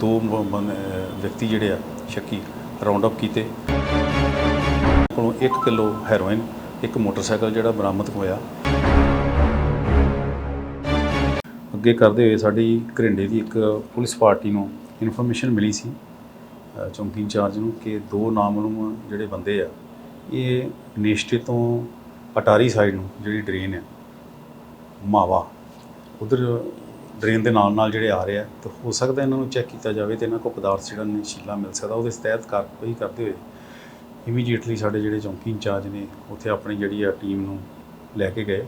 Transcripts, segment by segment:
ਦੋ ਮ- ਵਿਅਕਤੀ ਜਿਹੜੇ ਆ ਸ਼ੱਕੀ ਰਾਉਂਡ ਅਪ ਕੀਤੇ। ਕੋਲੋਂ 1 ਕਿਲੋ ਹੈਰੋਇਨ ਇੱਕ ਮੋਟਰਸਾਈਕਲ ਜਿਹੜਾ ਬਰਾਮਦ ਹੋਇਆ। ਅੱਗੇ ਕਰਦੇ ਹੋਏ ਸਾਡੀ ਘਰਿੰਡੇ ਦੀ ਇੱਕ ਪੁਲਿਸ ਪਾਰਟੀ ਨੂੰ ਇਨਫੋਰਮੇਸ਼ਨ ਮਿਲੀ ਸੀ ਅ, ਚੌਂਕੀ ਇੰਚਾਰਜ ਨੂੰ ਕਿ ਦੋ ਨਾਮਲੂਮ ਜਿਹੜੇ ਬੰਦੇ ਆ ਇਹ ਨੇਸ਼ਟੇ ਤੋਂ ਅਟਾਰੀ ਸਾਈਡ ਨੂੰ ਜਿਹੜੀ ਡਰੇਨ ਹੈ ਮਾਵਾ ਉਧਰ ਡਰੇਨ ਦੇ ਨਾਲ ਨਾਲ ਜਿਹੜੇ ਆ ਰਹੇ ਆ, ਤਾਂ ਹੋ ਸਕਦਾ ਇਹਨਾਂ ਨੂੰ ਚੈੱਕ ਕੀਤਾ ਜਾਵੇ ਤੇ ਇਹਨਾਂ ਕੋਲ ਪਦਾਰਥ ਜਿਹੜਾ ਨਸ਼ੀਲਾ ਮਿਲ ਸਕਦਾ, ਉਹਦੇ ਤਹਿਤ ਕਾਰਵਾਈ ਕਰਦੇ ਹੋਏ ਇਮੀਡੀਏਟਲੀ ਸਾਡੇ ਜਿਹੜੇ ਚੌਂਕੀ ਇੰਚਾਰਜ ਨੇ, ਉੱਥੇ ਆਪਣੀ ਜਿਹੜੀ ਆ ਟੀਮ ਨੂੰ ਲੈ ਕੇ ਗਏ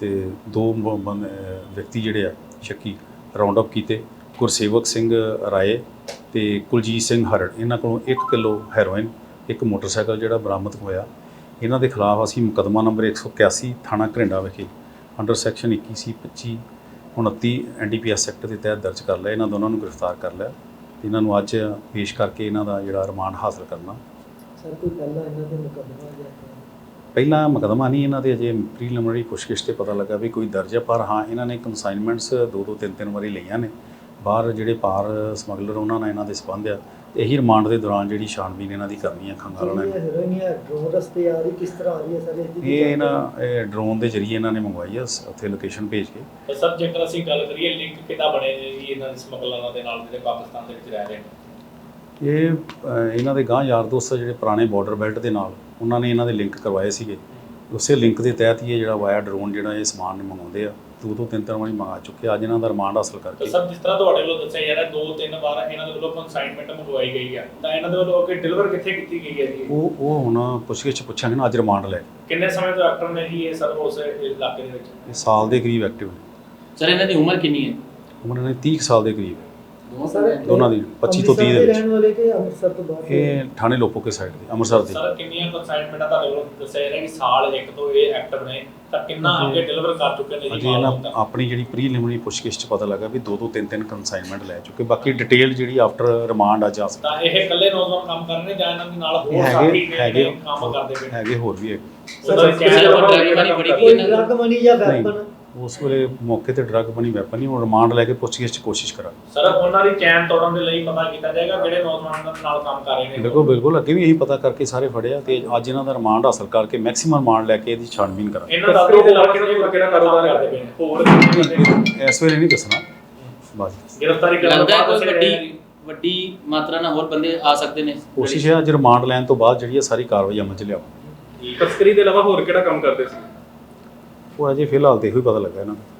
ਤੇ ਦੋ ਵਿਅਕਤੀ ਜਿਹੜੇ ਆ, ਸ਼ੱਕੀ ਰਾਉਂਡ ਅਪ ਕੀਤੇ, ਗੁਰਸੇਵਕ ਸਿੰਘ ਰਾਏ ਤੇ ਕੁਲਜੀਤ ਸਿੰਘ ਹਰੜ, ਇਹਨਾਂ ਕੋਲੋਂ 1 ਕਿਲੋ ਹੈਰੋਇਨ, ਇੱਕ ਮੋਟਰਸਾਈਕਲ ਜਿਹੜਾ ਬਰਾਮਦ ਹੋਇਆ। ਇਹਨਾਂ ਦੇ ਖਿਲਾਫ ਅਸੀਂ ਮੁਕੱਦਮਾ ਨੰਬਰ 181 ਥਾਣਾ ਘਰਿੰਡਾ ਵਿਖੇ under section 21 C 25 29 NDPS act ਦੇ ਤਹਿਤ ਦਰਜ ਕਰ ਲਿਆ। ਇਹਨਾਂ ਦੋਨਾਂ ਨੂੰ ਗ੍ਰਿਫਤਾਰ ਕਰ ਲਿਆ। ਤੇ ਇਹਨਾਂ ਨੂੰ ਅੱਜ ਪੇਸ਼ ਕਰਕੇ ਇਹਨਾਂ ਦਾ ਜਿਹੜਾ ਰਿਮਾਂਡ ਹਾਸਲ ਕਰਨਾ। ਸਰ ਕੋਈ ਪਹਿਲਾਂ ਇਹਨਾਂ ਦੇ ਮੁਕੱਦਮਾ ਜਾਂ ਪਹਿਲਾ ਮੁਕੱਦਮਾ ਨਹੀਂ ਇਹਨਾਂ ਦੇ ਅਜੇ ਪ੍ਰੀਲਿਮਿਨਰੀ ਪੁੱਛਗਿੱਛ ਤੇ ਪਤਾ ਲੱਗਾ ਵੀ ਕੋਈ ਦਰਜ ਹੈ ਪਰ ਹਾਂ ਇਹਨਾਂ ਨੇ ਕਨਸਾਈਨਮੈਂਟਸ ਦੋ ਦੋ ਤਿੰਨ ਤਿੰਨ ਵਾਰੀ ਲਈਆਂ ਨੇ। ਬਾਹਰ ਜਿਹੜੇ ਪਾਰ ਸਮਗਲਰ ਉਹਨਾਂ ਨਾਲ ਇਹਨਾਂ ਦੇ ਸੰਬੰਧ ਆ ਇਹੀ ਰਿਮਾਂਡ ਦੇ ਦੌਰਾਨ ਜਿਹੜੀ ਛਾਣਬੀਨ ਇਹਨਾਂ ਦੀ ਕਰਨੀ ਹੈ ਖੰਗਾਲਣਾ ਡਰੋਨ ਰਸਤੇ ਆ ਰਹੀ ਕਿਸ ਤਰ੍ਹਾਂ ਆ ਰਹੀ ਹੈ ਸਰ ਇਸ ਦੀ ਇਹ ਇਹਨਾਂ ਡਰੋਨ ਦੇ ਜ਼ਰੀਏ ਇਹਨਾਂ ਨੇ ਮੰਗਵਾਈ ਆ ਉੱਥੇ ਲੋਕੇਸ਼ਨ ਭੇਜ ਕੇ। ਤੇ ਸਰ ਜੇਕਰ ਅਸੀਂ ਗੱਲ ਕਰੀਏ ਲਿੰਕ ਕਿੱਦਾਂ ਬਣੇ ਜੀ ਇਹਨਾਂ ਦੇ ਸਮਗਲਰਾਂ ਦੇ ਨਾਲ ਜਿਹੜੇ ਪਾਕਿਸਤਾਨ ਦੇ ਵਿੱਚ ਰਹਿ ਰਹੇ ਨੇ? ਇਹ ਇਹਨਾਂ ਦੇ ਗਾਂ ਯਾਰ ਦੋਸਤ ਆ ਜਿਹੜੇ ਪੁਰਾਣੇ ਬਾਰਡਰ ਬੈਲਟ ਦੇ ਨਾਲ ਉਹਨਾਂ ਨੇ ਇਹਨਾਂ ਦੇ ਲਿੰਕ ਕਰਵਾਏ ਸੀਗੇ। ਉਸੇ ਲਿੰਕ ਦੇ ਤਹਿਤ ਹੀ ਇਹ ਜਿਹੜਾ ਵਾਇਆ ਡਰੋਨ ਜਿਹੜਾ ਇਹ ਸਮਾਨ ਮੰਗਾਉਂਦੇ ਆ। ਦੋ ਦੋ ਤਿੰਨ ਤਿੰਨ ਵਾਰੀ ਮੰਗਾ ਚੁੱਕੇ ਆ। ਅੱਜ ਇਹਨਾਂ ਦਾ ਰਿਮਾਂਡ ਹਾਸਲ ਕਰਕੇ। ਸਰ ਜਿਸ ਤਰ੍ਹਾਂ ਤੁਹਾਡੇ ਵੱਲੋਂ ਦੱਸਿਆ ਜਾ ਰਿਹਾ ਦੋ ਤਿੰਨ ਵਾਰ ਇਹਨਾਂ ਦੇ ਵੱਲੋਂ ਕਨਸਾਈਨਮੈਂਟ ਮੰਗਵਾਈ ਗਈ ਆ। ਤਾਂ ਇਹਨਾਂ ਦੇ ਵੱਲੋਂ ਕਿ ਡਿਲੀਵਰ ਕਿੱਥੇ ਕੀਤੀ ਗਈ ਹੈ ਜੀ? ਉਹ ਉਹ ਹੁਣ ਪੁੱਛਗਿੱਛ ਪੁੱਛਾਂਗੇ ਨਾ ਅੱਜ ਰਿਮਾਂਡ ਲੈ। ਕਿੰਨੇ ਸਮੇਂ ਤੋਂ ਐਕਟਰ ਨੇ ਜੀ ਇਹ ਸਰ ਉਸ ਇਲਾਕੇ ਦੇ ਵਿੱਚ? ਇਹ ਸਾਲ ਦੇ ਕਰੀਬ ਐਕਟਿਵ ਨੇ। ਸਰ ਇਹਨਾਂ ਦੀ ਉਮਰ ਕਿੰਨੀ ਹੈ? ਉਮਰ ਇਹਨਾਂ ਦੀ 30 ਕੁ ਸਾਲ ਦੇ ਕਰੀਬ ਹੈ। ਦੋਨਾਂ ਦੀ 25 ਤੋਂ 30 ਦੇ ਵਿੱਚ ਰਹਿਣ ਵਾਲੇ ਕਿ ਅੰਮ੍ਰਿਤਸਰ ਤੋਂ ਬਾਹਰ ਦੇ? ਇਹ ਥਾਣੇ ਲੋਪੋਕੇ ਸਾਈਡ ਦੇ ਅੰਮ੍ਰਿਤਸਰ ਦੇ ਸਰ ਕਿੰਨੀਆਂ ਕਨਸਾਈਨਮੈਂਟਾਂ ਤੁਹਾਡੇ ਵੱਲੋਂ ਦੱਸਿਆ ਜਾ ਰਿਹਾ ਕਿ ਸਾਲ ਇੱਕ ਤੋਂ ਇਹ ਐਕਟਿਵ ਨੇ ਤਾਂ ਕਿੰਨਾ ਅੱਗੇ ਡਿਲੀਵਰ ਕਰ ਚੁੱਕੇ ਨੇ ਜੀ ਇਹਨਾਂ? ਆਪਣੀ ਜਿਹੜੀ ਪ੍ਰੀਲਿਮਿਨਰੀ ਪੁੱਛਗਿੱਛ ਚ ਪਤਾ ਲੱਗਾ ਵੀ ਦੋ ਦੋ ਤਿੰਨ ਤਿੰਨ ਕਨਸਾਈਨਮੈਂਟ ਲੈ ਚੁੱਕੇ ਬਾਕੀ ਡਿਟੇਲ ਜਿਹੜੀ ਆਫਟਰ ਰਿਮਾਂਡ ਆ ਜਾ ਸਕਦੀ ਤਾਂ ਇਹ ਇਕੱਲੇ ਨੌਜਵਾਨ ਕੰਮ ਕਰ ਰਹੇ ਨੇ ਜਾਂ ਇਹਨਾਂ ਦੇ ਨਾਲ ਹੋਰ ਸਾਥੀ ਨੇ ਕੰਮ ਕਰਦੇ ਪਏ ਨੇ ਹੈਗੇ ਹੋਰ ਵੀ ਹੈਗੇ ਸਰ, ਦਾ ਕੋਈ ਕਿਹੜਾ ਡਰਾਈਵਰ ਨਹੀਂ ਫੜੀ? ਗਈ? ਕੋਈ ਡਰਗ ਮਨੀ ਜਾਂ ਨਹੀਂ। ਵੈਪਨ ਉਸ ਵੇਲੇ ਮੌਕੇ ਤੇ ਡਰੱਗ ਬਣੀ ਵੈਪਨ ਨਹੀਂ ਉਹ ਰਿਮਾਂਡ ਲੈ ਕੇ ਪੁੱਛਗਿੱਛ ਚ ਕੋਸ਼ਿਸ਼ ਕਰਾਂਗੇ। ਸਰ ਉਹਨਾਂ ਦੀ ਚੈਨ ਤੋੜਨ ਦੇ ਲਈ ਪਤਾ ਕੀਤਾ ਜਾਏਗਾ ਜਿਹੜੇ ਨੌਜਵਾਨ ਦੇ ਨਾਲ ਕੰਮ ਕਰ ਰਹੇ ਨੇ। ਬਿਲਕੁਲ ਬਿਲਕੁਲ ਅੱਗੇ ਵੀ ਇਹੀ ਪਤਾ ਕਰਕੇ ਸਾਰੇ ਫੜਿਆ ਤੇ ਅੱਜ ਇਹਨਾਂ ਦਾ ਰਿਮਾਂਡ ਹਾਸਲ ਕਰਕੇ ਮੈਕਸਿਮਮ ਰਿਮਾਂਡ ਲੈ ਕੇ ਇਹਦੀ ਛਾਣਬੀਨ ਕਰਾਂਗੇ। ਇਹਨਾਂ ਦਾ ਦੋ ਇਲਾਕੇ ਦੇ ਵਿੱਚ ਕਿਹੜਾ ਕਾਰੋਬਾਰ ਕਰਦੇ ਪਏ ਨੇ? ਹੋਰ ਇਸ ਵੇਲੇ ਨਹੀਂ ਦੱਸਣਾ। ਬਾਅਦ ਗ੍ਰਿਫਤਾਰੀ ਕਰਨ ਲੱਗਦਾ ਕੋਈ ਵੱਡੀ ਵੱਡੀ ਮਾਤਰਾ ਨਾਲ ਹੋਰ ਬੰਦੇ ਆ ਸਕਦੇ ਨੇ। ਕੋਸ਼ਿਸ਼ ਹੈ ਅੱਜ ਰਿਮਾਂਡ ਲੈਣ ਤੋਂ ਬਾਅਦ ਜਿਹੜੀ ਹੈ ਸਾਰੀ ਕਾਰਵਾਈ ਅਮਲ ਚ ਲਿਆਵਾਂ ਤਸਕਰੀ ਦੇ ਇਲਾਵਾ ਹੋਰ ਕਿਹੜਾ ਕੰਮ ਕਰਦੇ ਸੀ? ਉਹ ਅਜੇ ਫਿਲਹਾਲ ਤੇ ਇਹੋ ਹੀ ਪਤਾ ਲੱਗਾ ਇਹਨਾਂ ਦਾ।